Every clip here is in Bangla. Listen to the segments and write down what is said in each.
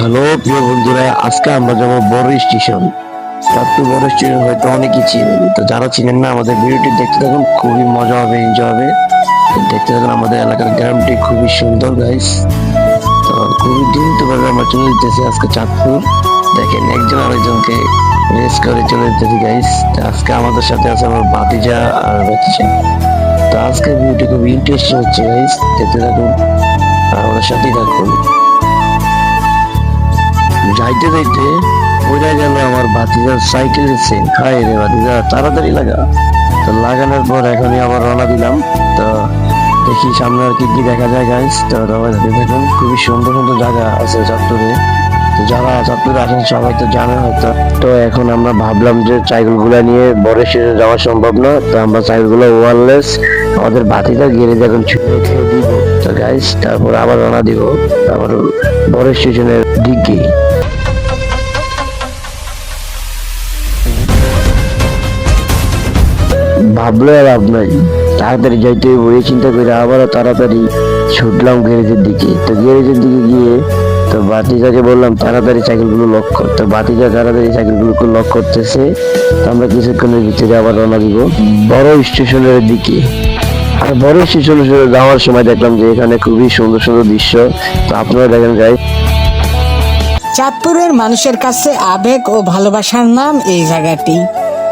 হ্যালো, প্রিয় বন্ধুরা, আজকে আমরা যাব বড় স্টেশন। চাঁদপুর বড় স্টেশন হয়তো অনেকেই চিনেন, তো যারা চিনেন না, আমাদের ভিডিওটি দেখতে থাকুন, খুবই মজা হবে এনজয় হবে। দেখতে থাকুন, আমাদের এলাকার গ্রামটি খুবই সুন্দর গাইস তো খুবই দ্রুত ভাবে আমরা চলে যেতেছি আজকে চাঁদপুর। দেখেন, একজন আরেকজনকে রেস করে চলে যেতেছি গাইস আজকে আমাদের সাথে আছে আমার ভাতিজা আর হচ্ছে, তো আজকে ভিডিওটি খুব ইন্টারেস্টিং হচ্ছে গাইস দেখতে থাকুন, আর আমাদের সাথেই থাকুন। যাইতে যাইতে বোঝা গেল আমার ভাতিজার সাইকেলের চেন খাই রে ভাতিজা, তাড়াতাড়ি লাগা। তো লাগানোর পর এখনই আবার রওনা দিলাম। তো দেখি সামনে আর কি কি দেখা যায় গাইস তো দিতে দেখুন খুবই সুন্দর সুন্দর জায়গা আছে চাঁদপুরে। তো যারা চাঁদপুরে আসেন সবাই তো জানে হয়তো। তো এখন আমরা ভাবলাম যে সাইকেলগুলা নিয়ে বড় স্টেশনে যাওয়া সম্ভব না। তো আমরা সাইকেলগুলো ওয়ারলেস আমাদের ভাতিটা গেড়ে যখন ছুটে খেয়ে দিব, তো গাইস তারপর আবার রওনা দিব আবার বড় স্টেশনের দিকে। ভাবলো আর লাভ নাই। তাড়াতাড়ি যাইতে হইব, এই চিন্তা করে আবারও তাড়াতাড়ি ছুটলাম গ্যারেজের দিকে। তো গ্যারেজের দিকে গিয়ে, তো বাতিজাকে বললাম, তাড়াতাড়ি সাইকেলগুলো লক কর। তো বাতিজা তাড়াতাড়ি সাইকেলগুলোকে লক করতেছে। তো আমরা কিছুক্ষণের ভিতরে আবার রওনা দিব। বড় স্টেশনের দিকে। বড় স্টেশনে যাওয়ার সময় দেখলাম যে এখানে খুবই সুন্দর সুন্দর দৃশ্য। তো আপনারা দেখেন, যাই। চাঁদপুরের মানুষের কাছে আবেগ ও ভালোবাসার নাম এই জায়গাটি।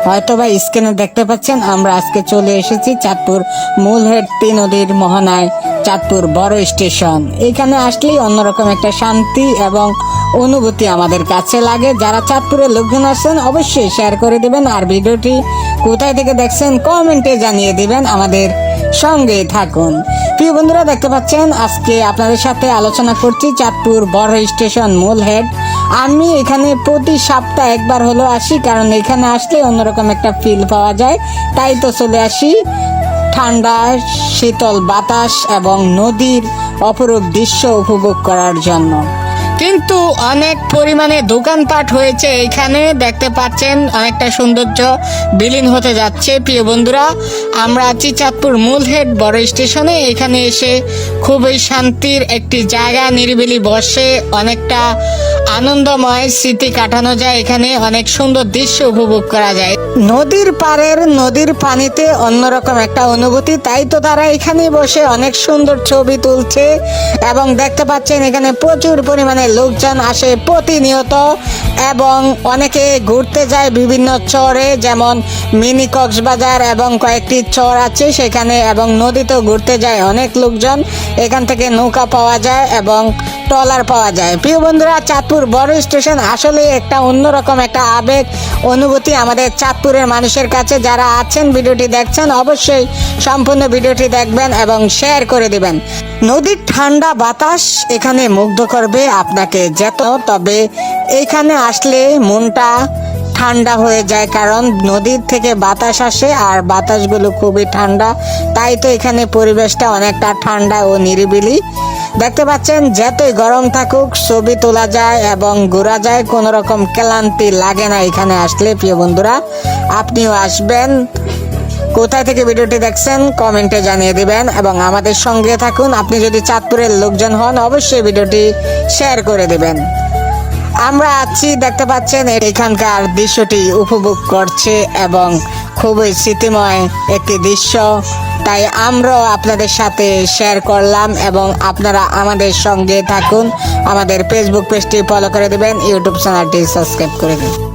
হয়তোবা স্ক্রিনে দেখতে পাচ্ছেন, আমরা আজকে চলে এসেছি চাঁদপুর মূলহেট্টি নদীর মোহনায়, চাঁদপুর বড় স্টেশন। এখানে আসলেই অন্যরকম একটা শান্তি এবং অনুভূতি আমাদের কাছে লাগে। যারা চাঁদপুরের লোকজন আসছেন অবশ্যই শেয়ার করে দেবেন। আর ভিডিওটি কোথায় থেকে দেখছেন কমেন্টে জানিয়ে দেবেন আমাদের সঙ্গে থাকুন। প্রিয় বন্ধুরা, দেখতে পাচ্ছেন, আজকে আপনাদের সাথে আলোচনা করছি চাঁদপুর বড় স্টেশন মূল হেড। আমি এখানে প্রতি সপ্তাহ একবার হলো আসি, কারণ এখানে আসলে অন্যরকম একটা ফিল পাওয়া যায়। তাই তো চলে আসি। ঠান্ডা, শীতল বাতাস এবং নদীর অপরূপ দৃশ্য উপভোগ করার জন্য। কিন্তু অনেক পরিমাণে দোকানপাট হয়েছে এখানে। দেখতে পাচ্ছেন অনেকটা সৌন্দর্য বিলীন হতে যাচ্ছে। প্রিয় বন্ধুরা, আমরা আছি চাঁদপুর মূল হেড বড় স্টেশনে। এখানে এসে খুবই শান্তির একটি জায়গা নিরিবিলি বসে অনেকটা আনন্দময় স্মৃতি কাটানো যায়। এখানে অনেক সুন্দর দৃশ্য উপভোগ করা যায়। নদীর পাড়ের নদীর পানিতে অন্যরকম একটা অনুভূতি। তাই তো তারা এখানে বসে অনেক সুন্দর ছবি তুলছে এবং দেখতে পাচ্ছেন এখানে প্রচুর পরিমাণে লোকজন আসে প্রতিনিয়ত এবং অনেকে ঘুরতে যায় বিভিন্ন চরে, যেমন মিনি কক্সবাজার এবং কয়েকটি চর আছে সেখানে এবং নদীতেও ঘুরতে যায় অনেক লোকজন। এখান থেকে নৌকা পাওয়া যায় এবং ট্রলার পাওয়া যায়। প্রিয় বন্ধুরা, চাঁদপুর বড় স্টেশন। আসলে একটা অন্যরকম একটা আবেগ, অনুভূতি আমাদের চাঁদপুরের মানুষের কাছে। যারা আছেন, ভিডিওটি দেখছেন, অবশ্যই সম্পূর্ণ ভিডিওটি দেখবেন এবং শেয়ার করে দিবেন। নদীর ঠান্ডা বাতাস এখানে মুগ্ধ করবে আপনাকে যেত, তবে এখানে আসলে মনটা ঠান্ডা হয়ে যায়, কারণ নদীর থেকে বাতাস আসে আর বাতাসগুলো খুবই ঠান্ডা। তাই তো এখানে পরিবেশটা অনেকটা ঠান্ডা ও নিরিবিলি। দেখতে পাচ্ছেন, যতই গরম থাকুক, ছবি তোলা যায় এবং ঘোরা যায় কোনো রকম ক্লান্তি লাগে না এখানে আসলে, প্রিয় বন্ধুরা। আপনিও আসবেন। কোথায় থেকে ভিডিওটি দেখছেন, কমেন্টে জানিয়ে দিবেন এবং আমাদের সঙ্গে থাকুন। আপনি যদি চাঁদপুরের লোকজন হন, অবশ্যই ভিডিওটি শেয়ার করে দেবেন। আমরা আছি, দেখতে পাচ্ছেন, এখানকার দৃশ্যটি উপভোগ করছে এবং খুবই স্মৃতিময় একটি দৃশ্য। তাই আমরাও আপনাদের সাথে শেয়ার করলাম এবং আপনারা আমাদের সঙ্গে থাকুন। আমাদের ফেসবুক পেজটি ফলো করে দেবেন ইউটিউব চ্যানেলটি সাবস্ক্রাইব করে দিন।